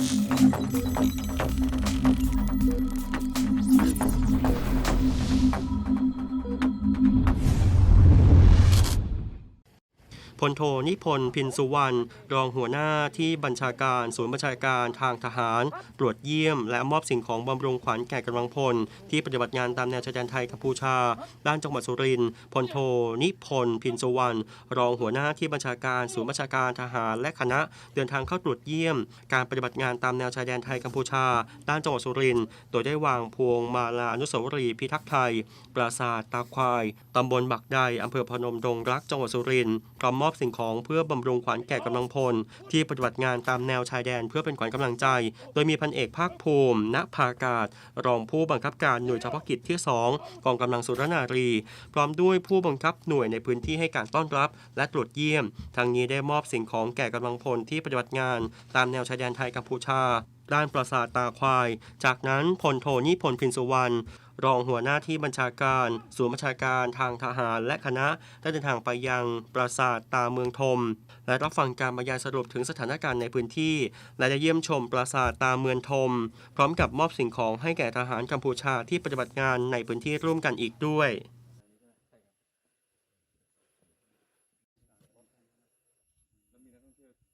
Thank you. พลโทนิพนธ์พินสุวรรณรองหัวหน้าที่บัญชาการศูนย์บัญชาการทางทหาร ตรวจเยี่ยม และมอบสิ่งของบำรุงขวัญแก่กำลังพล ที่ปฏิบัติงานตามแนวชายแดนไทยกัมพูชา ด้านจังหวัดสุรินทร์พลโทนิพนธ์พินสุวรรณรองหัวหน้าที่บัญชาการศูนย์บัญชาการทหารและคณะ เดินทางเข้าตรวจเยี่ยม การปฏิบัติงานตามแนวชายแดนไทยกัมพูชา ด้านจังหวัดสุรินทร์โดยได้วางพวงมาลาอนุสาวรีย์พิทักษ์ไทย ปราสาทตาควายตำบลบักใดอำเภอพนมดงรักจังหวัดสุรินทร์พร้อมมอบอบสิ่งของเพื่อบำรุงขวัญแก่กำลังพล ที่ปฏิบัติงานตามแนวชายแดนเพื่อเป็นขวัญกำลังใจ โดยมีพันเอกภาคภูมิ ณภากาศ รองผู้บังคับการหน่วยเฉพาะกิจที่ 2 กองกำลังสุรนารี พร้อมด้วยผู้บังคับหน่วยในพื้นที่ให้การต้อนรับ และตรวจเยี่ยมทางนี้ได้มอบสิ่งของแก่กำลังพลที่ปฏิบัติงาน ตามแนวชายแดนไทยกัมพูชา ด้านปราสาทตาควาย จากนั้นพลโทนิพลพินสุวรรณรองหัวหน้าที่บัญชาการศูนย์บัญชาการทางทหารและคณะได้เดินทางไปยังปราสาทตาเมืองธม และรับฟังการบรรยายสรุปถึงสถานการณ์ในพื้นที่ และจะเยี่ยมชมปราสาทตาเมืองธม พร้อมกับมอบสิ่งของให้แก่ทหารกัมพูชาที่ปฏิบัติงานในพื้นที่ร่วมกันอีกด้วย